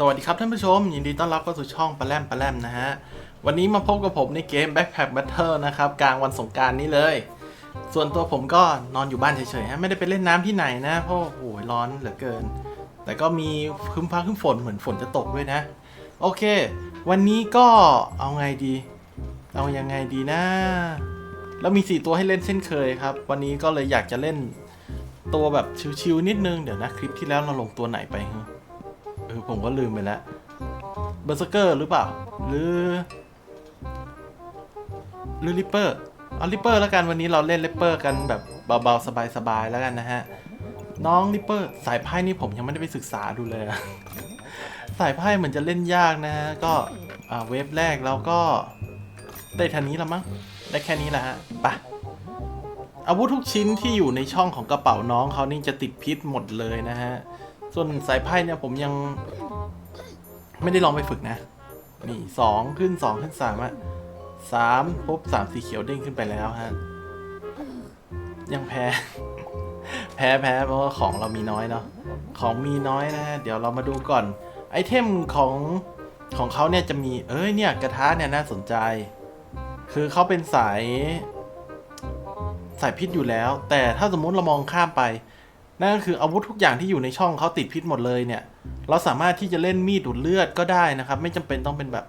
สวัสดีครับท่านผู้ชม ยินดีต้อนรับเข้าสู่ช่องปลาแรมปลาแรมนะฮะ วันนี้มาพบกับผมในเกม Backpack Battle นะครับ กลางวันสงการนี้เลย ส่วนตัวผมก็นอนอยู่บ้านเฉยๆฮะไม่ได้ไปเล่นน้ำที่ไหนนะ เพราะโอ้โหร้อนเหลือเกิน แต่ก็มีคึ้มฟ้าคึ้มฝนเหมือนฝนจะตกด้วยนะ โอเค วันนี้ก็เอาไงดี เอายังไงดีนะ แล้วมี 4 ตัวให้เล่นเช่นเคยครับ วันนี้ก็เลยอยากจะเล่นตัวแบบชิวๆนิดนึงเดี๋ยวนะคลิปที่แล้วเราลงตัวไหนไปฮะ เออผมก็ลืมไปแล้วเบอร์เซเกอร์หรือเปล่า หรือ หรือริปเปอร์เอาริปเปอร์แล้วกันวันนี้เราเล่นริปเปอร์กันแบบเบาๆสบายๆแล้วกันนะฮะ น้องริปเปอร์สายไพ่นี่ผมยังไม่ได้ไปศึกษาดูเลย สายไพ่เหมือนจะเล่นยากนะฮะ ก็เวฟแรกเราก็ได้ทันนี้ละมั้งได้แค่นี้แหละฮะไปะอาวุธทุกชิ้นที่อยู่ในช่องของกระเป๋าน้องเขานี่จะติดพิษหมดเลยนะฮะ ส่วนสายไพ่เนี่ยผมยังไม่ได้ลองไปฝึกนะ นี่สองขึ้นสองขึ้นสามอะสามปุ๊บสามสีเขียวเด้งขึ้นไปแล้วฮะ ยังแพ้ แพ้แพ้เพราะว่าของเรามีน้อยเนาะ ของมีน้อยนะฮะ เดี๋ยวเรามาดูก่อน ไอเทมของของเขาเนี่ยจะมี เอ้ยเนี่ยกระทะเนี่ยน่าสนใจ คือเขาเป็นสาย สายพิษอยู่แล้ว แต่ถ้าสมมุติเรามองข้ามไป นั่นก็คืออาวุธทุกอย่างที่อยู่ในช่องเขาติดพิษหมดเลยเนี่ย เราสามารถที่จะเล่นมีดดูดเลือดก็ได้นะครับ ไม่จำเป็นต้องเป็นแบบ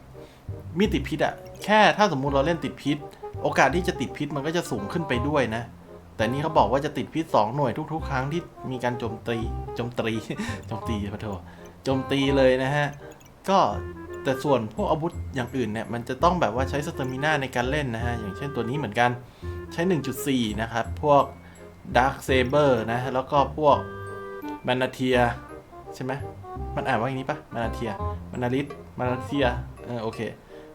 มีดติดพิษอะแค่ถ้าสมมุติเราเล่นติดพิษ โอกาสที่จะติดพิษมันก็จะสูงขึ้นไปด้วยนะ แต่นี่เขาบอกว่าจะติดพิษ 2 หน่วยทุก ๆ ครั้งที่มีการโจมตีโจมตีโจมตีพะโทโจมตีเลยนะฮะ ก็แต่ส่วนพวกอาวุธอย่างอื่นเนี่ยมันจะต้องแบบว่าใช้สเตมิน่าในการเล่นนะฮะอย่างเช่นตัวนี้เหมือนกันใช้ 1.4 นะครับพวก Dark Saber นะ แล้วก็พวกมานาเทีย ใช่ไหมมันอ่านว่าอย่างนี้ปะมานาเทียมานาริสมานาเทียเออโอเค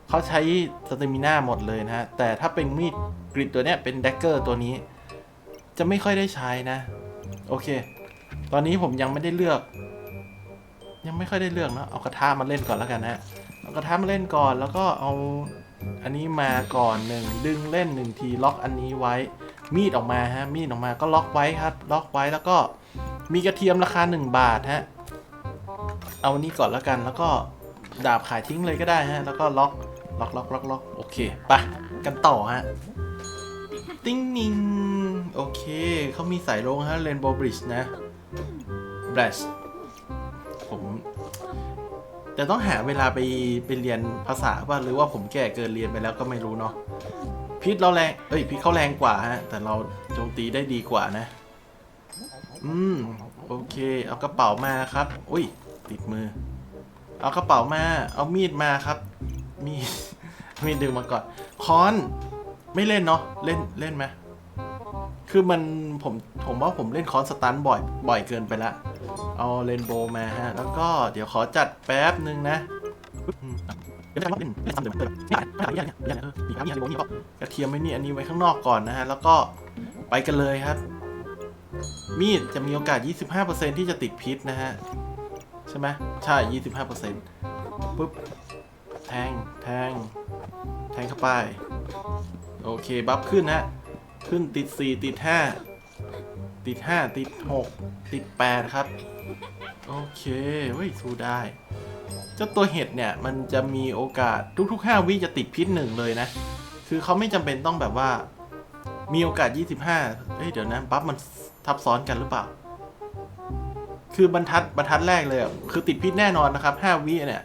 เขาใช้สเตมิน่าหมดเลยนะฮะ แต่ถ้าเป็นมีดกริดตัวเนี้ยเป็นแดกเกอร์ตัวนี้ จะไม่ค่อยได้ใช้นะ โอเค ตอนนี้ผมยังไม่ได้เลือก ยังไม่ค่อยได้เลือกเนะเอากระทะมาเล่นก่อนแล้วกันนะเอากระทะมาเล่นก่อนแล้วก็เอาอันนี้มาก่อนหนึ่งดึงเล่นหนึ่งทีล็อกอันนี้ไว้ มีดออกมาฮะมีดออกมาก็ล็อกไว้ครับล็อกไว้แล้วก็มีกระเทียมราคา 1 บาทฮะเอาอันนี้ก่อนแล้วกันแล้วก็ดาบขายทิ้งเลยก็ได้ฮะแล้วก็ล็อกล็อกล็อกล็อกล็อกโอเคไปกันต่อฮะติ้งนิงโอเคเขามีสายลงฮะเรนโบว์บริดจ์นะบริดจ์ผมแต่ต้องหาเวลาไปไปเรียนภาษาว่าหรือว่าผมแก่เกินเรียนไปแล้วก็ไม่รู้เนาะ พิษเราแรง เอ้ยพิษเขาแรงกว่าฮะ แต่เราโจมตีได้ดีกว่านะ อืม โอเค เอากระเป๋ามาครับ อุ้ย ติดมือ เอากระเป๋ามา เอามีดมาครับ มีด มีดดึงมาก่อน ค้อน ไม่เล่นเนาะ เล่น เล่นไหมคือมันผม ผมว่าผมเล่นคอนสตันบ่อย บ่อยเกินไปละ เอาเรนโบว์มาฮะ แล้วก็เดี๋ยวขอจัดแป๊บหนึ่งนะ เดี๋ยวไม่ได้ว่าเล่นเล่นซ้ำเดิมเดิมนี่อะไม่ได้อย่างเงี้ยเออมีครับมีอะไรนี่ก็กระเทียมไว้นี่อันนี้ไว้ข้างนอกก่อนนะฮะแล้วก็ไปกันเลยครับ มีดจะมีโอกาส 25%ที่จะติดพิษนะฮะใช่ไหมใช่ 25%ปุ๊บแทงแทงแทงเข้าไป โอเคบัฟขึ้นฮะขึ้นติด 4 ติด 5 ติด 5 ติด 6 ติด 8 ครับ โอเคเฮ้ยสู้ได้ จ้าตัวเห็ดเนี่ยมันจะมีโอกาสทุก ๆ 5 วิจะติดพิษหนึ่งเลยนะ คือเขาไม่จำเป็นต้องแบบว่า มีโอกาส 25เฮ้ยเดี๋ยวนะบัฟมันทับซ้อนกันหรือเปล่า คือบรรทัดบรรทัดแรกเลยอะคือติดพิษแน่นอนนะครับ 5 วิเนี่ย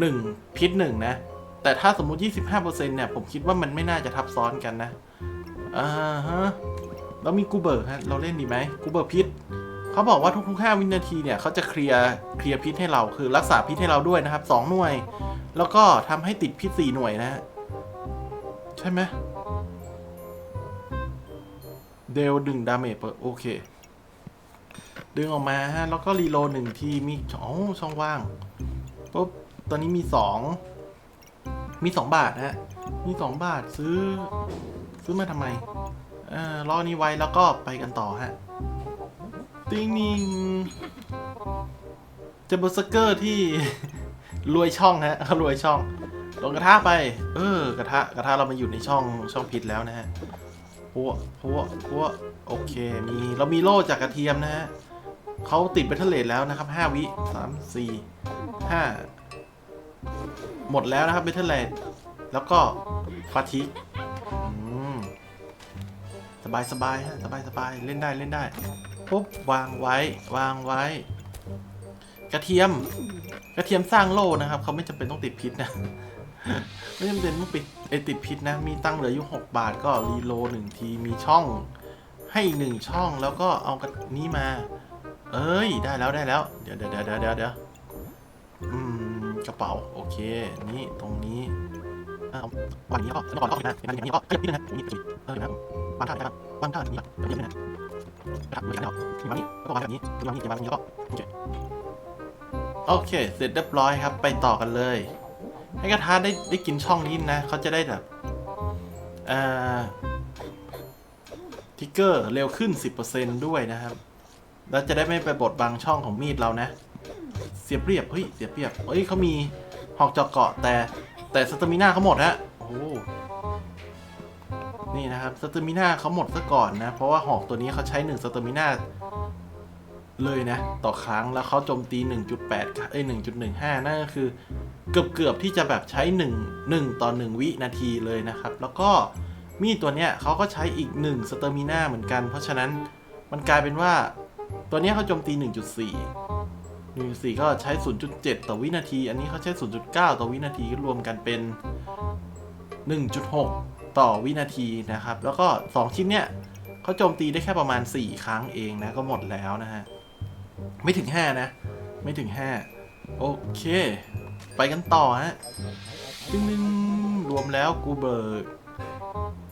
หนึ่งพิษหนึ่งนะ แต่ถ้าสมมุติ 25%เนี่ย ผมคิดว่ามันไม่น่าจะทับซ้อนกันนะอ่าฮะแล้วมีกูเบิร์กฮะเราเล่นดีไหมกูเบิร์กพิษ เขาบอกว่าทุกๆ 5 วินาทีเนี่ยเขาจะเคลียร์เคลียร์พิษให้เราคือรักษาพิษให้เราด้วยนะครับ 2 หน่วย แล้วก็ทำให้ติดพิษ 4 หน่วยนะฮะใช่ไหมเดลดึงดาเมจเปิดโอเค ดึงออกมาฮะ แล้วก็รีโลหนึ่งทีมีอ๋อช่องว่างปุ๊บตอนนี้มีสองมีสองบาทฮะ มีสองบาทซื้อ ซื้อมาทำไมเอ่อรอนี้ไว้แล้วก็ไปกันต่อฮะ ติ้งนิงเจอเบอร์เซอร์เกอร์ที่ รวยช่องฮะเขารวยช่อง ลงกระทะไป เออกระทะกระทะเรามาอยู่ในช่องช่องพิษแล้วนะฮะพัวพัวพัวโอเค มีเรามีโล่จากกระเทียมนะฮะเขาติดเบทเทเลตแล้วนะครับห้าวิสามสี่ห้าหมดแล้วนะครับเบทเทเลตแล้วก็ฟาทิก สบายสบายๆฮะสบายสบายๆเล่นได้เล่นได้ปุ๊บวางไว้วางไว้ กระเทียม กระเทียมสร้างโล่นะครับเขาไม่จำเป็นต้องติดพิษนะไม่จำเป็นต้องปิดไอยติดพิษนะ มีตั้งเหลืออยู่6บาทก็รีโลหนึ่งทีมีช่องให้อีกหนึ่งช่องแล้วก็เอากระนี้มา เอ้ยได้แล้วได้แล้วเดี๋ยวเดี๋ยวเดี๋ยวเดี๋ยวเดี๋ยวเดี๋ยวอืมกระเป๋าโอเค นี่ตรงนี้ อ่าวันนี้ก็เมื่อก่อนก็นะเป็นอย่างนี้ก็ขยับนิดนึงนะนี่เออนะบวางท่าได้ครับวางท่าอย่างนี้แบบนี้นะกระดับมือกันแล้วทีวางนี้แล้วก็วางแบบนี้ทีวางนี้ทีวางนี้แล้วก็โอเคโอเค เสร็จเรียบร้อยครับ ไปต่อกันเลย ให้กระทะได้ได้กินช่องนี้นะเขาจะได้แบบเอ่าทิกเกอร์เร็วขึ้น 10%ด้วยนะครับ แล้วจะได้ไม่ไปบดบังช่องของมีดเรานะ เสียเปรียบ เฮ้ย เสียเปรียบ เฮ้ยเขามีหอกเจาะเกาะแต่ แต่สเตมิน่าเขาหมดฮะโอ้นี่นะครับสเตมิน่าเขาหมดซะก่อนนะ เพราะว่าหอกตัวนี้เขาใช้1สเตมิน่าเลยนะ ต่อครั้งแล้วเขาโจมตี 1.8เอ้ย1.15 นั่นก็คือเกือบเกือบที่จะแบบใช้ 1 1 ต่อ 1 วินาทีเลยนะครับ แล้วก็มีดตัวเนี้ยเขาก็ใช้อีก 1 สเตอร์มิน่าเหมือนกัน เพราะฉะนั้นมันกลายเป็นว่าตัวเนี้ยเขาโจมตี 1.4 1.4ก็ใช้ 0.7 ต่อวินาที อันนี้เขาใช้ 0.9 ต่อวินาทีก็รวมกันเป็น 1.6 ต่อวินาทีนะครับ แล้วก็ 2 ชิ้นเนี้ยเขาโจมตีได้แค่ประมาณ 4 ครั้งเองนะ ก็หมดแล้วนะฮะ ไม่ถึง 5 นะ ไม่ถึง 5 โอเค ไปกันต่อฮะดึงดึงรวมแล้วกูเบิร์ด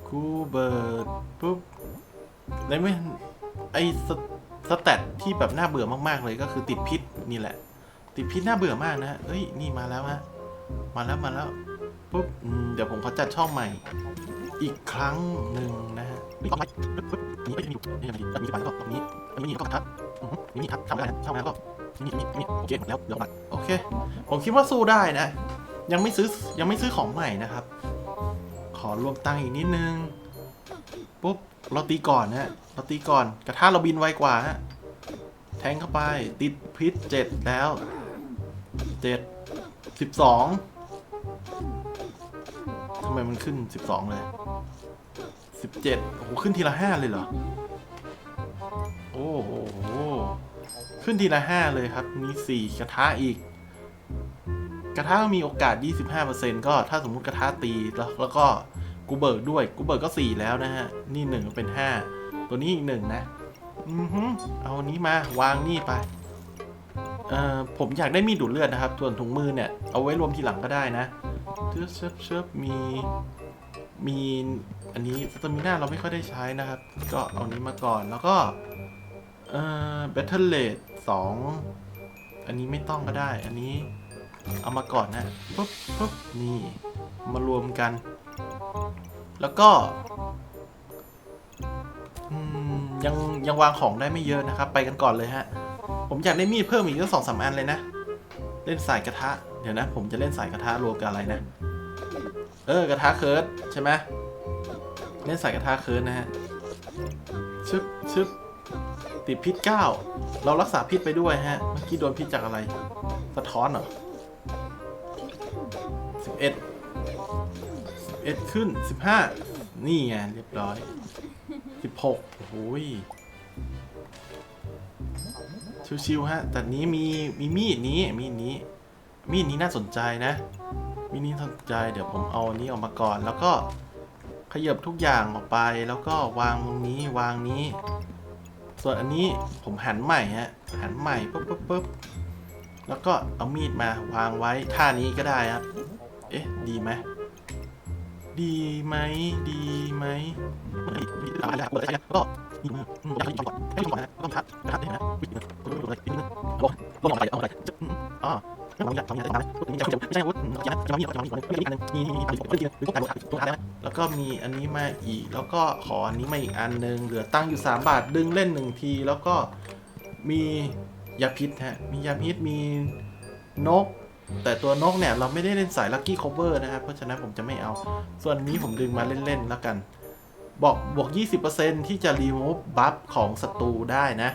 กูเบิร์ดปุ๊บในไม่ไอส สแตทที่แบบน่าเบื่อมากๆเลยก็คือติดพิษนี่แหละ ติดพิษน่าเบื่อมากนะฮะเอ้ยนี่มาแล้วฮะมาแล้วมาแล้วปุ๊บเดี๋ยวผมขอจัดช่องใหม่ อีกครั้งหนึ่งนะฮะนี่ก็ไปปุ๊บปุ๊บนี่ก็ยังอยู่นี่ยังมีมีสบแล้วก็ตรงนี้อันนี้ก็กระทัดอือหือนี่ทัดทำไม่ได้นะทำไม่ได้ก็นี่นี่นี่โอเคหมดแล้วเดี๋ยวมาโอเค ผมคิดว่าสู้ได้นะ ยังไม่ซื้อยังไม่ซื้อของใหม่นะครับ ขอรวมตังค์อีกนิดนึงปุ๊บ เราตีก่อนนะเราตีก่อน กระทะเราบินไวกว่าฮะแทงเข้าไป ติดพิษเจ็ดแล้วเจ็ดสิบสองทำไมมันขึ้นสิบสองเลยสิบเจ็ดโอ้โหขึ้นทีละห้าเลยเหรอ โอ้โหขึ้นทีละห้าเลยครับมีสี่กระทะอีก กระทะมีโอกาส 25%ก็ถ้าสมมุติกระทะตีแล้วแล้วก็ กูเบิร์กด้วยกูเบิร์กก็ 4 แล้วนะฮะ นี่ 1 เป็น 5 ตัวนี้อีก1นะ อือฮึเอาอันนี้มาวางนี่ไป เอ่อ ผมอยากได้มีดดูดเลือดนะครับส่วนถุงมือเนี่ย เอาไว้รวมทีหลังก็ได้นะเชิบเชิบเชิบมี มีอันนี้สตามิน่าเราไม่ค่อยได้ใช้นะครับ ก็เอานี้มาก่อนแล้วก็ เอ่อ Battle Rate 2อันนี้ไม่ต้องก็ได้ อันนี้เอามาก่อนนะปุ๊บปุ๊บนี่ มารวมกัน แล้วก็ยังยังวางของได้ไม่เยอะนะครับ ไปกันก่อนเลยฮะ ผมอยากได้มีดเพิ่มอีกสักสองสามอันเลยนะ เล่นสายกระทะ เดี๋ยวนะ ผมจะเล่นสายกระทะรวมกับอะไรนะ เออกระทะเคิร์ดใช่ไหมเล่นสายกระทะเคิร์ดนะฮะ ชึบชึบติดพิษเก้าเรารักษาพิษไปด้วยฮะ เมื่อกี้โดนพิษจากอะไร สะท้อนเหรอสิบเอ็ด เอ็ดขึ้นสิบห้านี่ไงเรียบร้อยสิบหกโอ้โหยชิวๆฮะ แต่นี้มีมีมีดนี้มีดนี้ มีดนี้น่าสนใจนะ มีดนี้น่าสนใจ เดี๋ยวผมเอาอันนี้ออกมาก่อน แล้วก็ขยับทุกอย่างออกไป แล้วก็วางตรงนี้วางนี้ ส่วนอันนี้ผมหันใหม่ฮะ หันใหม่ปุ๊บปุ๊บปุ๊บแล้วก็เอามีดมาวางไว้ท่านี้ก็ได้ครับ เอ๊ะ ดีไหม ดีไหมดีไหมไม่ดีอะไรเปิดอะไรก็ดีมากอืมอยากให้ยิงก่อนให้ยิงก่อนนะต้องทัดทัดได้นะวิ่งนะตัวนี้ตัวอะไรนิดนึงลงลงอะไรเอาอะไรจะอ๋อไม่ต้องอยากทำอย่างไรไม่ใช่ไม่ใช่วุฒิจะจะมีจะมีก่อนไม่มีอันนึงนี่นี่นี่อันนี้หรือต้องการตัวทัดนะแล้วก็มีอันนี้มาอีก แล้วก็ขออันนี้มาอีกอันนึงเหลือตั้งอยู่3บาทดึงเล่นหนึ่งที แล้วก็มียาพิษฮะมียาพิษมีนก แต่ตัวนกเนี่ยเราไม่ได้เล่นสายลัคกี้ค o เ e อร์นะครับเพราะฉะนั้นผมจะไม่เอา ส่วนนี้ผมดึงมาเล่นๆแล้วกัน บอกบวก 20%ที่จะรีมูฟบัฟของศัตรูได้นะ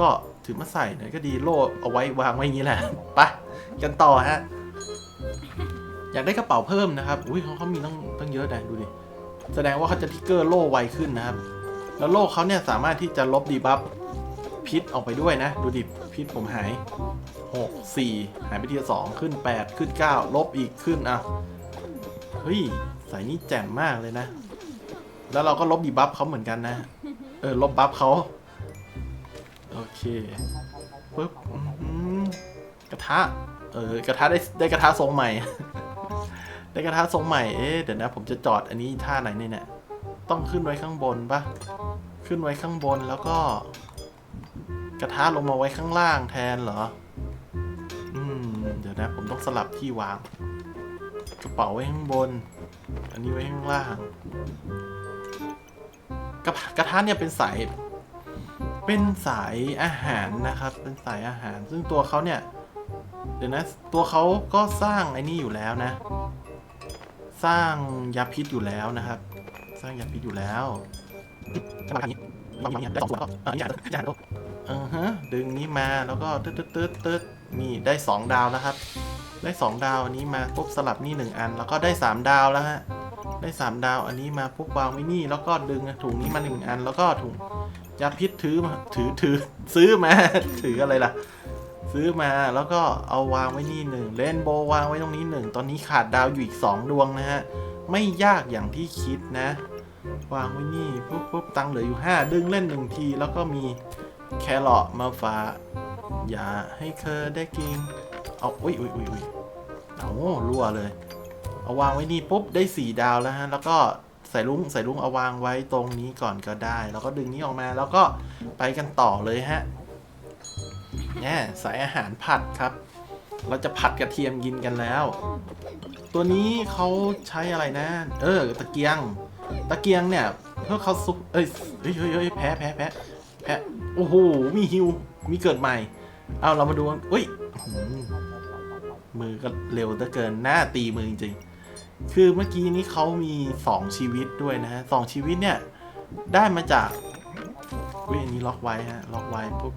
ก็ถือมาใส่หน่อยก็ดีโล่เอาไว้วางไว้อย่างนี้แหละไปกันต่อฮะอยากได้กระเป๋าเพิ่มนะครับ อุ้ยเขาเขามีตั้งตั้งเยอะนะดูดิ แสดงว่าเขาจะทิกเกอร์โล่ไวขึ้นนะครับ แล้วโล่เขาเนี่ยสามารถที่จะลบดีบัฟพิษออกไปด้วยนะ ดูดิพิษผมหาย หกสี่หายไปทีละสองขึ้นแปดขึ้นเก้าลบอีกขึ้นอะเฮ้ยใส่นี่แจ่มมากเลยนะ แล้วเราก็ลบดีบัฟเขาเหมือนกันนะ เออ ลบบัฟเขาโอเคปึ๊บกระทะ เออกระทะได้ได้กระทะทรงใหม่ ได้กระทะทรงใหม่ เอ๊ะเดี๋ยวนะ ผมจะจอดอันนี้ท่าไหนเนี่ย ต้องขึ้นไว้ข้างบนปะขึ้นไว้ข้างบนแล้วก็ กระทะลงมาไว้ข้างล่างแทนเหรอ ยวนะ ผมต้องสลับที่วาง กระเป๋าไว้ข้างบน อันนี้ไว้ข้างล่าง กระกระทะเนี่ยเป็นสาย เป็นสายอาหารนะครับ เป็นสายอาหาร ซึ่งตัวเขาเนี่ย เดี๋ยวนะ ตัวเขาก็สร้างไอ้นี่อยู่แล้วนะ สร้างยาพิษอยู่แล้วนะครับ สร้างยาพิษอยู่แล้วจะมาทางนี้วางอย่างนี้ได้สองส่วนแล้วก็อ่าอย่างนี้อย่างนี้อ่าฮะ ดึงนี้มาแล้วก็ตึ๊ดตึ๊ดตึ๊ดตึ๊ด นี่ได้สองดาวแล้วครับ ได้สองดาวอันนี้มาปุ๊บสลับนี่หนึ่งอัน แล้วก็ได้สามดาวแล้วฮะ ได้สามดาวอันนี้มาปุ๊บวางไว้นี่ แล้วก็ดึงถุงนี้มาหนึ่งอัน แล้วก็ถุงยาพิษถือมาถือถือซื้อมา ถืออะไรล่ะ ซื้อมาแล้วก็เอาวางไว้นี่หนึ่งเลนโบว์วางไว้ตรงนี้หนึ่งตอนนี้ขาดดาวอยู่อีก 2 ดวงนะฮะ ไม่ยากอย่างที่คิดนะ วางไว้นี่ปุ๊บปุ๊บตังค์เหลืออยู่ 5 ดึงเล่นหนึ่งที แล้วก็มีแครอทมาฝา อย่าให้เคอได้กินเอาอุ้ยอุ้ยอุ้ยอุ้ยเอารั่วเลย เอาวางไว้นี่ปุ๊บได้4ดาวแล้วฮะ แล้วก็ใส่ลุงใส่ลุงเอาวางไว้ตรงนี้ก่อนก็ได้ แล้วก็ดึงนี้ออกมาแล้วก็ไปกันต่อเลยฮะแน่สายอาหารผัดครับ เราจะผัดกระเทียมกินกันแล้ว ตัวนี้เขาใช้อะไรนะ เออ ตะเกียง ตะเกียงเนี่ยเพื่อเขาซุปเฮ้ยเฮ้ยเฮ้ยแพ้แพ้แพ้แพ้ โอ้โห มีฮิว มีเกิดใหม่ เอาเรามาดูกันอุ้ย มือก็เร็วเหลือเกิน หน้าตีมือจริงๆ คือเมื่อกี้นี้เขามี 2 ชีวิตด้วยนะฮะสองชีวิตเนี่ย ได้มาจากอุ้ยอันนี้ล็อกไว้ฮะ ล็อกไว้ปุ๊บ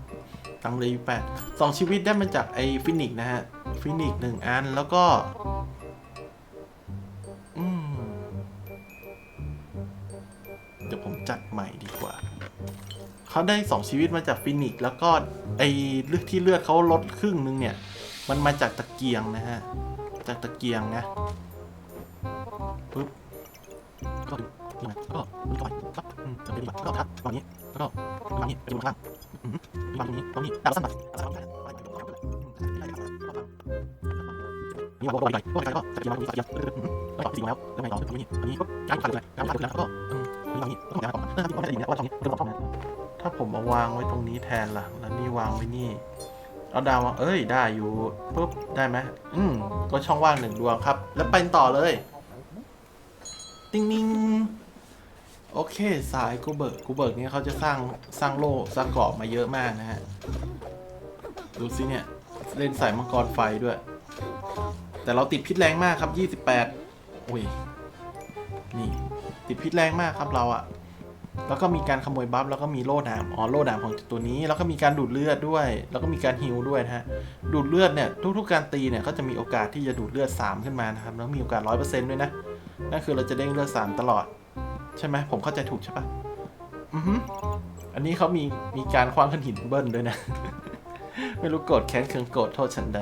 ตังเลยแปดสองชีวิตได้มาจากไอ้ฟินิกนะฮะ ฟินิกหนึ่งอันแล้วก็อืมเดี๋ยวผมจัดใหม่ดีกว่า เขาได้สองชีวิตมาจากฟินิกแล้วก็ไอ้เลือดที่เลือดเขาลดครึ่งนึงเนี่ย มันมาจากตะเกียงนะฮะ จากตะเกียงนะปึ๊บก็ดึงนี่มาก็ดึงเข้าไปปั๊บอืมเดี๋ยวไปดีกว่าก็ทับตอนนี้แล้วก็วางนี้ไปดูข้างล่างอืมาตรงนี้ตรงนี้ดาวสั้นไปดาวสั้นไปนี่ว่างบอลใหญ่บอลใหญ่ก็จะกินมาตรงนี้สักเดียวแล้วต่อสี่แล้วแล้วไงต่อตรงนี้อันนี้ก็การผ่านเลยการผ่านเลยแล้วก็อืมวางนี้ต้องการต่อถ้าทำไม่ได้ยินแล้วว่าตรงนี้เป็นบอลนะ ถ้าผมเอาวางไว้ตรงนี้แทนล่ะ แล้วนี่วางไว้นี่ เอาดาววาง เอ้ย ได้อยู่ปุ๊บ ได้ไหมอืมก็ช่องว่างหนึ่งดวงครับ แล้วไปต่อเลย ติ้งนิ่งโอเค สายกูเบิร์กกูเบิร์กเนี่ยเขาจะสร้างสร้างโล่สร้างกราะมาเยอะมากนะฮะ ดูสิเนี่ย เล่นสายมังกรไฟด้วย แต่เราติดพิษแรงมากครับ 28โอ้ย นี่ ติดพิษแรงมากครับเราอะ แล้วก็มีการขโมยบัฟแล้วก็มีโล่ดามอ๋อโล่ดามของตัวนี้ แล้วก็มีการดูดเลือดด้วย แล้วก็มีการฮิลด้วยนะฮะดูดเลือดเนี่ยทุกๆการตีเนี่ยก็จะมีโอกาสที่จะดูดเลือด 3 ขึ้นมานะครับแล้วมีโอกาส100%ด้วยนะนั่นคือเราจะเด้งเลือด 3 ตลอด ใช่ไหมผมเข้าใจถูกใช่ปะอือฮึอันนี้เขามีมีการคว้างขึ้นหินเบิ้ลด้วยนะ ไม่รู้โกรธแค้นเคืองโกรธโทษฉันใด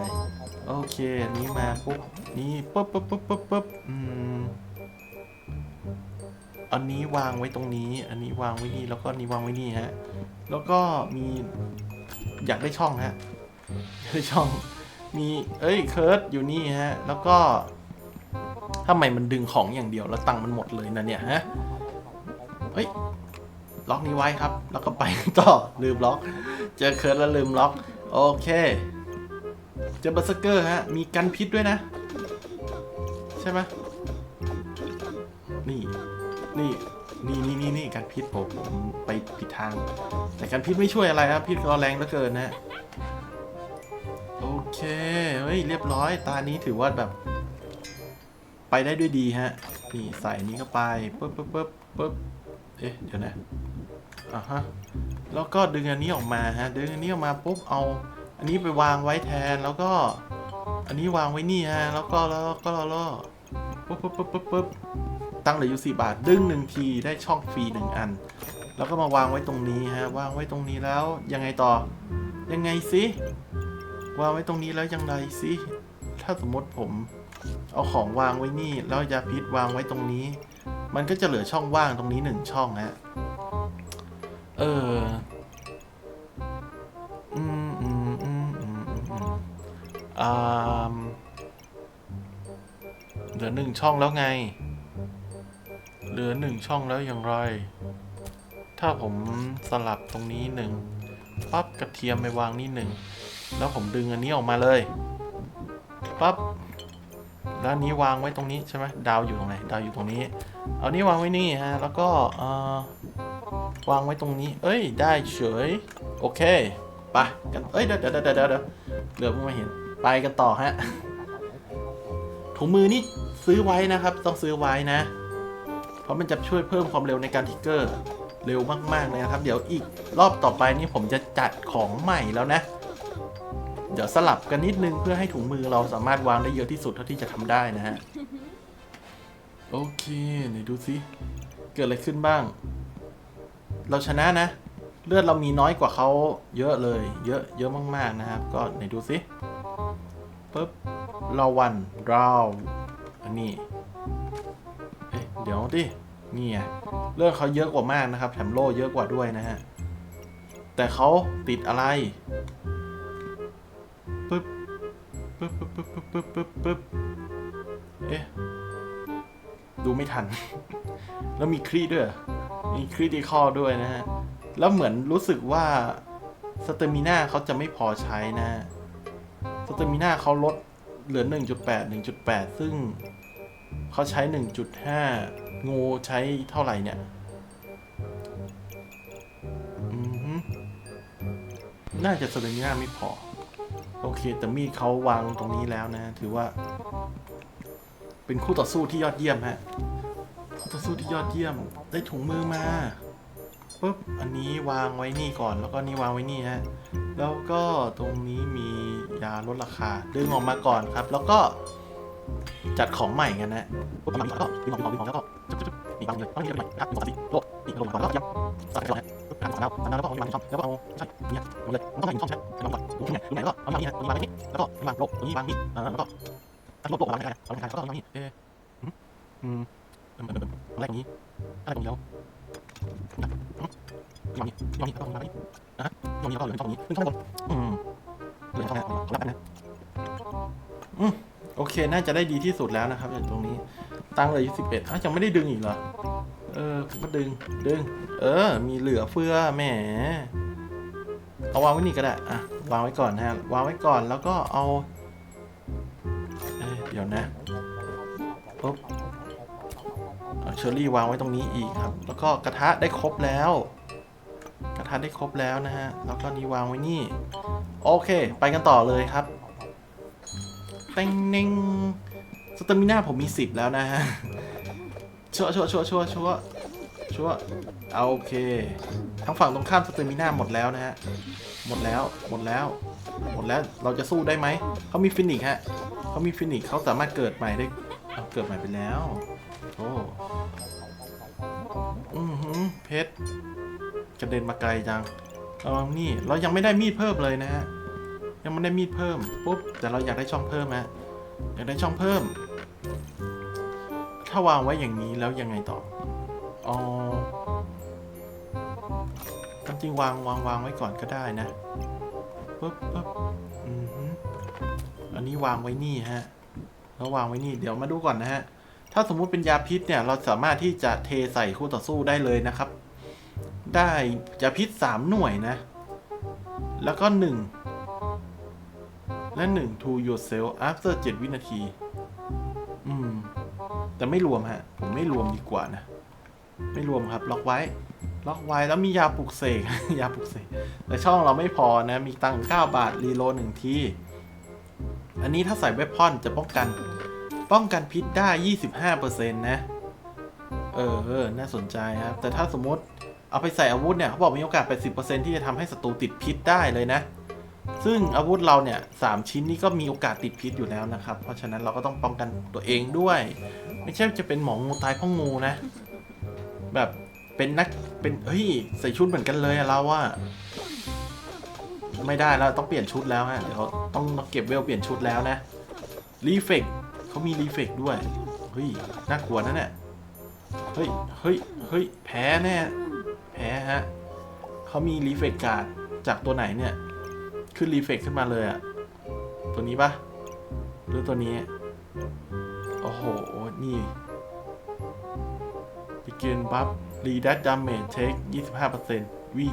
โอเคอันนี้มาปุ๊บนี่ปุ๊บปุ๊บปุ๊บปุ๊บปุ๊บอืม อันนี้วางไว้ตรงนี้ อันนี้วางไว้นี่แล้วก็อันนี้วางไว้นี่ฮะ แล้วก็มีอยากได้ช่องฮะอยากได้ช่อง มีเอ้ยเคิร์ดอยู่นี่ฮะ แล้วก็ทำไมมันดึงของอย่างเดียวแล้วตังค์มันหมดเลยนะเนี่ยฮะเฮ้ยล็อกนี้ไว้ครับ แล้วก็ไปต่อลืมล็อก เจอเคิร์ดแล้วลืมล็อก โอเค เจอเบอร์เซอร์เกอร์ฮะ มีกันพิษด้วยนะ ใช่ไหม นี่นี่นี่การพิษผมผมไปผิดทาง แต่การพิษไม่ช่วยอะไรครับ พิษเราแรงเหลือเกินนะโอเคเฮ้ยเรียบร้อย ตานี้ถือว่าแบบ ไปได้ด้วยดีฮะนี่ใส่นี้เข้าไปปุ๊บปุ๊บปุ๊บปุ๊บเอ๊ะเดี๋ยวนะอะฮะแล้วก็ดึงอันนี้ออกมาฮะดึงอันนี้ออกมาปุ๊บเอา อันนี้ไปวางไว้แทนแล้วก็ อันนี้วางไว้นี่ฮะแล้วก็แล้วก็แล้วก็ปุ๊บปุ๊บปุ๊บปุ๊บ ตั้งเหลืออยู่สี่บาท ดึงหนึ่งทีได้ช่องฟรีหนึ่งอัน แล้วก็มาวางไว้ตรงนี้ฮะ วางไว้ตรงนี้แล้วยังไงต่อ ยังไงสิ วางไว้ตรงนี้แล้วยังไงสิ ถ้าสมมติผมเอาของวางไว้นี่ แล้วยาพิษวางไว้ตรงนี้ มันก็จะเหลือช่องว่างตรงนี้หนึ่งช่องฮะ เออ อืมอืมอืมอืมอืมอ่ามเหลือหนึ่งช่องแล้วไง เหลือหนึ่งช่องแล้วอย่างไร ถ้าผมสลับตรงนี้หนึ่งปั๊บกระเทียมไปวางนี่หนึ่งแล้วผมดึงอันนี้ออกมาเลยปั๊บแล้วนนี้วางไว้ตรงนี้ใช่ไหมดาวอยู่ตรงไหนดาวอยู่ตรงนี้ เอานี้วางไว้นี่ฮะแล้วก็เอ่อวางไว้ตรงนี้ เอ้ย ได้เฉยโอเคไปกันเอ้ยเดี๋ยวเดี๋ยวเดี๋ยวเดี๋ยวเดี๋ยวเหลือไม่เห็นไปกันต่อฮะถุงมือนี่ซื้อไว้นะครับ ต้องซื้อไว้นะ เพราะมันจะช่วยเพิ่มความเร็วในการทิกเกอร์เร็วมากๆเลยนะครับ เดี๋ยวอีกรอบต่อไปนี่ผมจะจัดของใหม่แล้วนะ เดี๋ยวสลับกันนิดนึงเพื่อให้ถุงมือเราสามารถวางได้เยอะที่สุดเท่าที่จะทำได้นะฮะโอเคไหนดูสิเกิดอะไรขึ้นบ้าง เราชนะนะ เลือดเรามีน้อยกว่าเขาเยอะเลย เยอะเยอะมาก ๆนะครับ ก็ไหนดูสิปึ๊บเราวันเราอันนี้ เดี๋ยวดินี่ไงเลือดเขาเยอะกว่ามากนะครับ แถมโล่เยอะกว่าด้วยนะฮะ แต่เขาติดอะไรปึ๊บปึ๊บปึ๊บปึ๊บปึ๊บปึ๊บปึ๊บเอ๊ะ ดูไม่ทัน แล้วมีครีด้วย มีคริติคอด้วยนะฮะ แล้วเหมือนรู้สึกว่าสเตมิน่าเขาจะไม่พอใช้นะ สเตมิน่าเขาลดเหลือ 1.8 1.8 ซึ่ง เขาใช้ 1.5 งูใช้เท่าไหร่เนี่ยอือฮึน่าจะสเตมิน่าไม่พอ โอเค แต่มีดเขาวางตรงนี้แล้วนะ ถือว่า เป็นคู่ต่อสู้ที่ยอดเยี่ยมฮะ คู่ต่อสู้ที่ยอดเยี่ยม ได้ถุงมือมาปุ๊บ อันนี้วางไว้นี่ก่อน แล้วก็นี่วางไว้นี่ฮะ แล้วก็ตรงนี้มียาลดราคา ดึงออกมาก่อนครับ แล้วก็ จัดของใหม่กันนะปุ๊บมาณนี้แล้วก็ดึงออกดึงออกดึงออกแล้วก็จุ๊บจุ๊บจุ๊บนี่บางเลยต้องมีอะไรใหม่ครับหนึ่งสองสีโลนี่ลงก่อนแล้วก็ยับใส่ไปก่อนนะทำก่อนแล้วทำแล้วก็เอาวางในช่องแล้วก็เอาใช่เนี่ยหมดเลยมันต้องใส่ในช่องใช่ไหมก่อนดูที่ไหนดูไหนแล้วก็เอาวางนี่ฮะวางไว้นี่แล้วก็วางโลตรงนี้วางนี่อ่าแล้วก็ตั้งโลโลวางไว้ได้วางได้แล้วก็วางนี่เอ๊ะอืมอืมเอิ่มเอิ่มเอิ่มอะไรตรงนี้อะไรตรงนี้แล้วนะอืมนี่วางนี่แล้วก็วางนี้นะยอมนี้แล้วก็เหลือช่องนี้ขึ้นช่องบนอืมเหลือช่องนี้ขอรับกันนะอืม โอเค น่าจะได้ดีที่สุดแล้วนะครับอย่างตรงนี้ ตั้งเลยยี่สิบเอ็ดอ้าวยังไม่ได้ดึงอีกเหรอ เออก็ดึง ดึง เออ มีเหลือเฟือแหม เอาวางไว้นี่ก็ได้ อะ วางไว้ก่อนนะฮะวางไว้ก่อน แล้วก็เอาเอเดี๋ยวนะปุ๊บเอาเชอรี่วางไว้ตรงนี้อีกครับ แล้วก็กระทะได้ครบแล้ว กระทะได้ครบแล้วนะฮะ แล้วก็นี่วางไว้นี่ โอเค ไปกันต่อเลยครับ เต็งเน่งสเตมิน่าผมมีสิบแล้วนะฮะชัวชัวชัวชัวชัวชัวเอาโอเคทั้งฝั่งตรงข้ามสเตมิน่าหมดแล้วนะฮะหมดแล้วหมดแล้ว หมดแล้วเราจะสู้ได้ไหมเขามีฟินิกฮะเขามีฟินิกเขาสามารถเกิดใหม่ได้เเกิดใหม่ไปแล้วโอ้อือหือเพชรกระเด็นมาไกลจังเอานี่เรายังไม่ได้มีดเพิ่มเลยนะฮะ ยังไม่ได้มีดเพิ่มปุ๊บแต่เราอยากได้ช่องเพิ่มฮะอยากได้ช่องเพิ่ม ถ้าวางไว้อย่างนี้แล้วยังไงต่ออ๋อจริงวางวางวางไว้ก่อนก็ได้นะปุ๊บปุ๊บอืออันนี้วางไว้นี่ฮะแล้ววางไว้นี่เดี๋ยวมาดูก่อนนะฮะถ้าสมมุติเป็นยาพิษเนี่ยเราสามารถที่จะเทใส่คู่ต่อสู้ได้เลยนะครับ ได้ยาพิษสามหน่วยนะ แล้วก็หนึ่ง และหนึ่ง to yourself after 7 วินาที อืม แต่ไม่รวมฮะ ผมไม่รวมดีกว่านะ ไม่รวมครับ ล็อกไว้ ล็อกไว้แล้วมียาปลุกเสก ยาปลุกเสก แต่ช่องเราไม่พอนะ มีตังค์9บาท รีโลหนึ่งที อันนี้ถ้าใส่เวพอนจะป้องกัน ป้องกันพิษได้ 25%นะเออเออ น่าสนใจครับ แต่ถ้าสมมติเอาไปใส่อาวุธเนี่ย เขาบอกมีโอกาส 80%ที่จะทำให้ศัตรูติดพิษได้เลยนะ ซึ่งอาวุธเราเนี่ยสามชิ้นนี้ก็มีโอกาสติดพิษอยู่แล้วนะครับ เพราะฉะนั้นเราก็ต้องป้องกันตัวเองด้วย ไม่ใช่จะเป็นหมองูตายเพราะงูนะ แบบเป็นนักเป็นเฮ้ยใส่ชุดเหมือนกันเลยเราว่า ไม่ได้แล้วต้องเปลี่ยนชุดแล้วฮะเดี๋ยวต้องเก็บเวลเปลี่ยนชุดแล้วนะรีเฟกเขามีรีเฟกด้วยเฮ้ยน่ากลัวนะเนี่ยเฮ้ยเฮ้ยเฮ้ยแพ้แน่แพ้ฮะเขามีรีเฟกการ์ดจากตัวไหนเนี่ย ขึ้นรีเฟกขึ้นมาเลยอะตัวนี้ปะหรือตัวนี้ โอ้โห นี่ begin buff redact damage take 25%วิ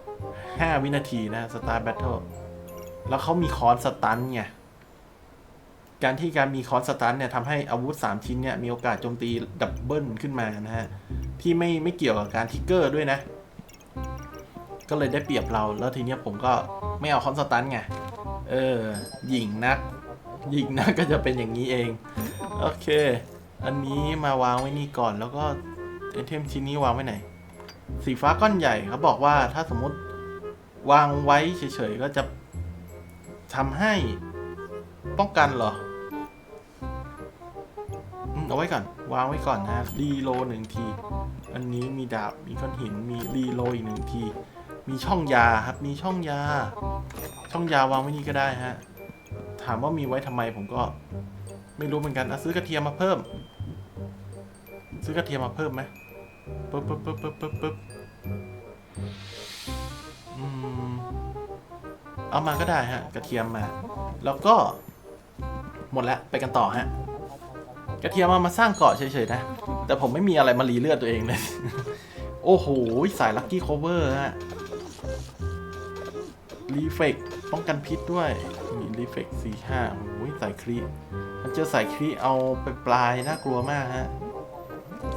5วินาทีนะ start battle แล้วเขามีคอนสตันไง การที่การมีคอนสตันเนี่ยทำให้อาวุธ 3 ชิ้นเนี่ย มีโอกาสโจมตีดับเบิลขึ้นมานะฮะ ที่ไม่ไม่เกี่ยวกับการทิกเกอร์ด้วยนะ ก็เลยได้เปรียบเราแล้วทีเนี้ยผมก็ไม่เอาคอนสแตันไง เออหญิงนักหญิงนักก็จะเป็นอย่างนี้เอง โอเค อันนี้มาวางไว้นี่ก่อนแล้วก็ไอเทมชิ้นนี้วางไว้ไหน สีฟ้าก้อนใหญ่เขาบอกว่าถ้าสมมติวางไว้เฉยๆก็จะทำให้ป้องกันเหรอเอาไว้ก่อน วางไว้ก่อนนะรีโลหนึ่งที อันนี้มีดาบมีก้อนหินมีรีโลอีกหนึ่งที มีช่องยาครับ มีช่องยา ช่องยาวางไว้นี่ก็ได้ฮะ ถามว่ามีไว้ทำไมผมก็ ไม่รู้เหมือนกันอะซื้อกระเทียมมาเพิ่ม ซื้อกระเทียมมาเพิ่มไหมปึ๊บปึ๊บปึ๊บปึ๊บปึ๊บปึ๊บอืมเอามาก็ได้ฮะ กระเทียมมา แล้วก็ หมดแล้วไปกันต่อฮะ กระเทียมมามาสร้างเกาะเฉยๆนะ แต่ผมไม่มีอะไรมารีเลือดตัวเองเลย โอ้โห สายลัคกี้โคเวอร์ฮะ รีเฟกป้องกันพิษด้วยมีรีเฟกสี่ห้าโอ้ยสายครีมันเจอสายครีเอาไปปลายน่ากลัวมากฮะ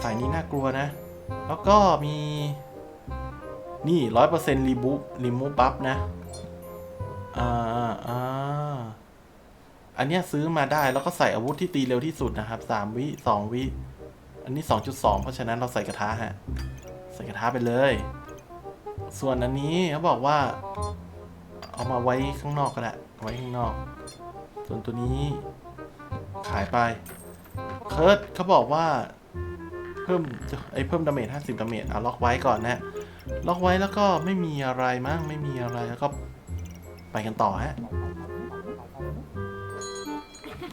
สายนี้น่ากลัวนะ แล้วก็มี นี่ร้อยเปอร์เซ็นต์รีบูรีมูบัฟนะอ่าอ่าอันเนี้ยซื้อมาได้แล้วก็ใส่อาวุธที่ตีเร็วที่สุดนะครับสามวิสองวิ อันนี้สองจุดสองเพราะฉะนั้นเราใส่กระทะฮะ ใส่กระทะไปเลย ส่วนอันนี้เขาบอกว่า เอามาไว้ข้างนอกก็ได้ไว้ข้างนอก ส่วนตัวนี้ขายไปเคิร์ดเขาบอกว่า เพิ่มไอ้เพิ่มดาเมจ50ดาเมจอะล็อกไว้ก่อนนะล็อกไว้แล้วก็ไม่มีอะไรมั้งไม่มีอะไรแล้วก็ไปกันต่อฮะ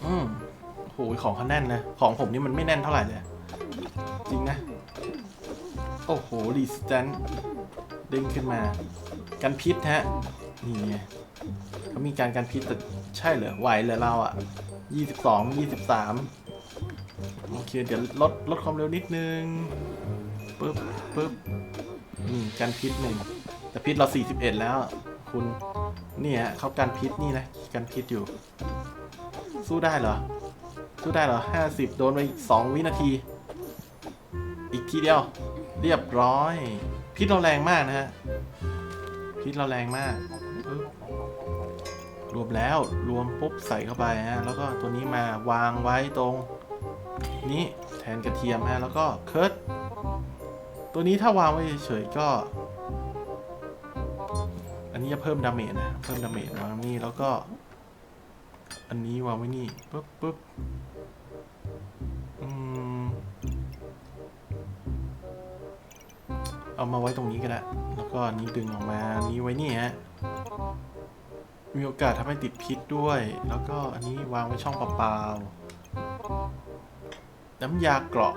อืมโหของเขาแน่นนะ ของผมนี่มันไม่แน่นเท่าไหร่เลย จริงนะ โอ้โหรีสแตนเด้งขึ้นมา กันพิษฮะ นี่ไงเขามีการกันพิษแต่ใช่เหรอไหวเหรอเราอะยี่สิบสองยี่สิบสามโอเคเดี๋ยวลดลดความเร็วนิดนึงปึ๊บปึ๊บนี่กันพิษหนึ่งแต่พิษเราสี่สิบเอ็ดแล้ว คุณนี่ฮะเขากันพิษนี่นะกันพิษอยู่ สู้ได้เหรอ สู้ได้เหรอห้าสิบโดนไปสองวินาที อีกทีเดียว เรียบร้อย พิษเราแรงมากนะฮะ พิษเราแรงมาก ปึ๊บรวมแล้วรวมปุ๊บใส่เข้าไปฮะแล้วก็ตัวนี้มาวางไว้ตรง นี้แทนกระเทียมฮะแล้วก็เคิร์ดตัวนี้ถ้าวางไว้เฉยๆก็ อันนี้จะเพิ่มดาเมจนะเพิ่มดาเมจวางนี่แล้วก็ อันนี้วางไว้นี่ปุ๊บปุ๊บเอามาไว้ตรงนี้ก็ได้ แล้วก็นี้ดึงออกมา นี้ไว้นี่ฮะ มีโอกาสทำให้ติดพิษด้วย แล้วก็อันนี้วางไว้ช่องเปล่าๆน้ำยาเกราะ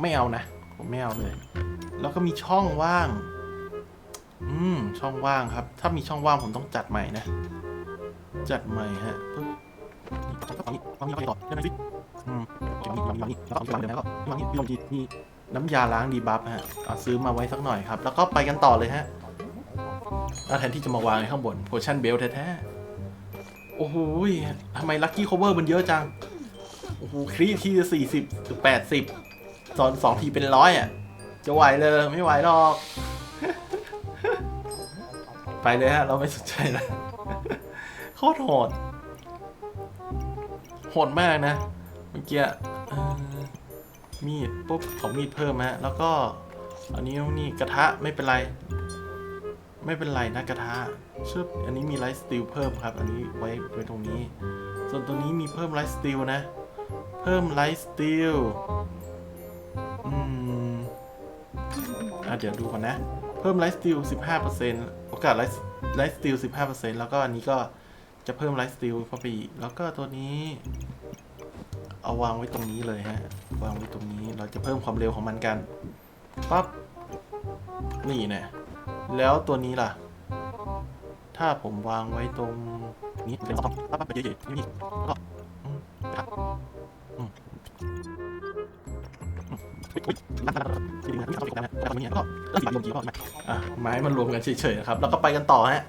ไม่เอานะ ผมไม่เอาเลย แล้วก็มีช่องว่าง อืม ช่องว่างครับ ถ้ามีช่องว่างผมต้องจัดใหม่นะ จัดใหม่ฮะปึ๊บนี่วางนี่วางนี่ต่อได้ไหมสิอืมเก็บนี่วางนี่วางนี่แล้วก็เอาที่วางเดิมแล้วก็วางนี่พี่ลงทีนี่น้ำยาล้างดีบัฟฮะ เอาซื้อมาไว้สักหน่อยครับ แล้วก็ไปกันต่อเลยฮะ เอาแทนที่จะมาวางไว้ข้างบนโพชั่นเบลแท้ๆ โอ้โหทำไมลัคกี้โคเวอร์มันเยอะจัง โอ้โหครีทีจะสี่สิบถึงแปดสิบตอนสองทีเป็นร้อยอะ จะไหวเลยไม่ไหวหรอก ไปเลยฮะ เราไม่สนใจแล้วโคตรโหด โหดมากนะ เมื่อกี้มีดปุ๊บของมีดเพิ่มฮะ แล้วก็ อันนี้นี่กระทะไม่เป็นไร ไม่เป็นไรนะกระทะชึบอันนี้มีไลท์สตีลเพิ่มครับ อันนี้ไว้ไว้ตรงนี้ ส่วนตัวนี้มีเพิ่มไลท์สตีลนะ เพิ่มไลท์สตีลอืมอะเดี๋ยวดูก่อนนะ เพิ่มไลท์สตีล15%โอกาสไลท์ไลท์สตีล15%แล้วก็อันนี้ก็จะเพิ่มไลท์สตีลเข้าไปอีกแล้วก็ตัวนี้ เอาวางไว้ตรงนี้เลยฮะ วางไว้ตรงนี้ เราจะเพิ่มความเร็วของมันกันปั๊บนี่แน่ แล้วตัวนี้ล่ะ ถ้าผมวางไว้ตรงนี้เป็นปั๊บปั๊บปั๊บไปเยอะๆนี่ก็ครับอืมอืมเฮ้ยเฮ้ยนั่นนั่นนั่นจริงๆนะไม่เอาไปกดนะแต่ตรงนี้ก็เริ่มสีรวมกี่รอบไหมอะไม้มันรวมกันเฉยๆนะครับ แล้วก็ไปกันต่อฮะ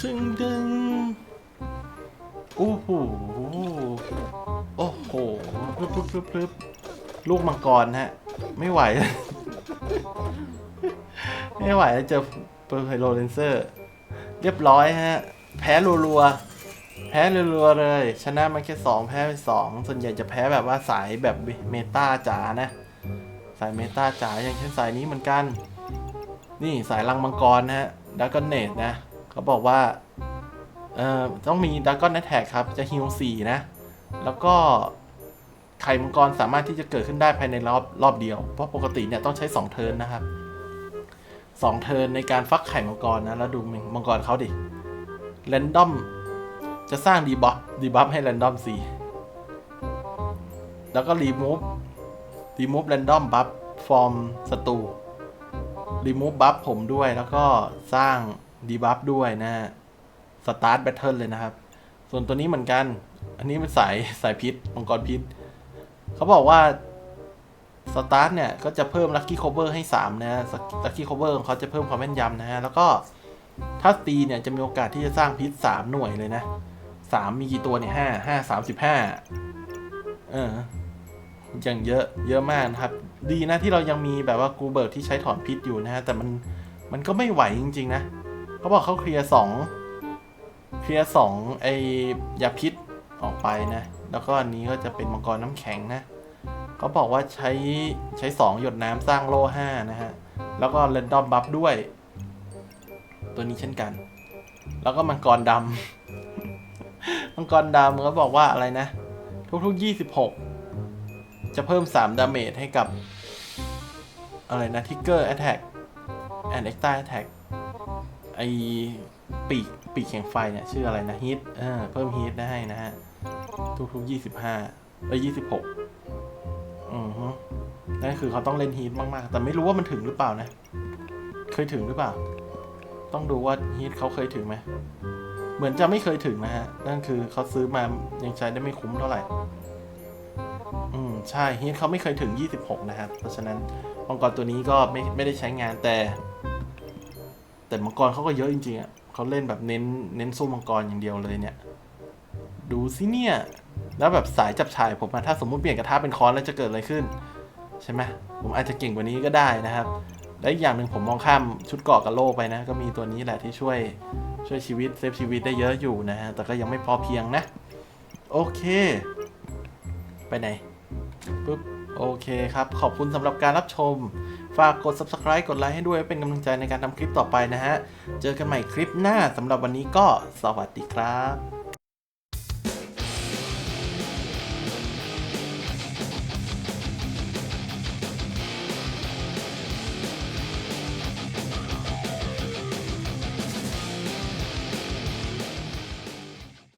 ดึงดึงโอ้โหโอ้โหพรึบพรึบพรึบพรึบลูกมังกรฮะ ไม่ไหว ไม่ไหวแล้วเจอเปอร์ไพโลเลนเซอร์ เรียบร้อยฮะ แพ้รัวๆ แพ้รัวๆเลย ชนะมันแค่สองแพ้ไปสองส่วนใหญ่จะแพ้แบบว่าสายแบบเมตาจ๋านะ สายเมตาจ๋าอย่างเช่นสายนี้เหมือนกัน นี่สายลังมังกรนะฮะดักกอนเนตนะเขาบอกว่าเอ่อต้องมีดักกอนแทแทกครับ จะฮิลสี่นะ แล้วก็ไข่มังกรสามารถที่จะเกิดขึ้นได้ภายในรอบรอบเดียว เพราะปกติเนี่ยต้องใช้ 2 เทิร์นนะครับ 2เทิร์นในการฟักไข่มังกรนะ แล้วดูมังกรเขาดิแรนดอมจะสร้างดีบัฟดีบัฟให้แรนดอมสีแล้วก็รีมูฟรีมูฟแรนดอมบัฟฟอร์มศัตรูรีมูฟบัฟผมด้วยแล้วก็สร้างดีบัฟด้วยนะสตาร์ทแบทเทิลเลยนะครับ ส่วนตัวนี้เหมือนกัน อันนี้เป็นสายสายพิษมังกรพิษ เขาบอกว่า สตาร์ทเนี่ยก็จะเพิ่มลัคกี้โคเวอร์ให้ 3นะลัคกี้โคเวอร์ของเขาจะเพิ่มความแม่นยำนะฮะ แล้วก็ถ้าตีเนี่ยจะมีโอกาสที่จะสร้างพิษ 3 หน่วยเลยนะ 3 มีกี่ตัวเนี่ยห้าห้าสามสิบห้าเอออย่างเยอะเยอะมากนะครับ ดีนะที่เรายังมีแบบว่ากูเบิร์กที่ใช้ถอนพิษอยู่นะฮะ แต่มันมันก็ไม่ไหวจริง ๆ นะเขาบอกเขาเคลียร์สองเคลียร์สองไอยาพิษออกไปนะ แล้วก็อันนี้ก็จะเป็นมังกรน้ำแข็งนะ เขาบอกว่าใช้ใช้ 2 หยดน้ำสร้างโล่5นะฮะ แล้วก็เรนดอมบัฟด้วย ตัวนี้เช่นกัน แล้วก็มังกรดำ มังกรดำเขาบอกว่าอะไรนะ ทุกๆ 26 จะเพิ่ม 3 ดาเมจให้กับ อะไรนะทิกเกอร์แอตแทกแอนเอ็กซ์ต้าแอตแทกไอปีกปีกแข็งไฟเนี่ย ชื่ออะไรนะฮิตเออเพิ่มฮิตได้ให้นะฮะ ทุกๆยี่สิบห้าเอ้ยยี่สิบหก อือฮึนั่นคือเขาต้องเล่นฮีทมากๆ แต่ไม่รู้ว่ามันถึงหรือเปล่านะ เคยถึงหรือเปล่า ต้องดูว่าฮีทเขาเคยถึงไหม เหมือนจะไม่เคยถึงนะฮะ นั่นคือเขาซื้อมายังใช้ได้ไม่คุ้มเท่าไหร่ อืมใช่ฮีทเขาไม่เคยถึง 26 นะครับ เพราะฉะนั้นมังกรตัวนี้ก็ไม่ไม่ได้ใช้งานแต่ แต่มังกรเขาก็เยอะจริงๆอะเขาเล่นแบบเน้นเน้นสู้มังกรอย่างเดียวเลยเนี่ย ดูสิเนี่ย แล้วแบบสายจับฉายผมอะถ้าสมมุติเปลี่ยนกระทะเป็นค้อนแล้วจะเกิดอะไรขึ้น ใช่ไหมผมอาจจะเก่งกว่านี้ก็ได้นะครับ และอีกอย่างหนึ่งผมมองข้ามชุดเกราะกับโลไปนะ ก็มีตัวนี้แหละที่ช่วยช่วยชีวิตเซฟชีวิตได้เยอะอยู่นะฮะแต่ก็ยังไม่พอเพียงนะ โอเค ไปไหนปุ๊บโอเคครับ ขอบคุณสำหรับการรับชม ฝากกด subscribe กดไลค์ให้ด้วยเป็นกำลังใจในการทำคลิปต่อไปนะฮะ เจอกันใหม่คลิปหน้าสำหรับวันนี้ก็สวัสดีครับ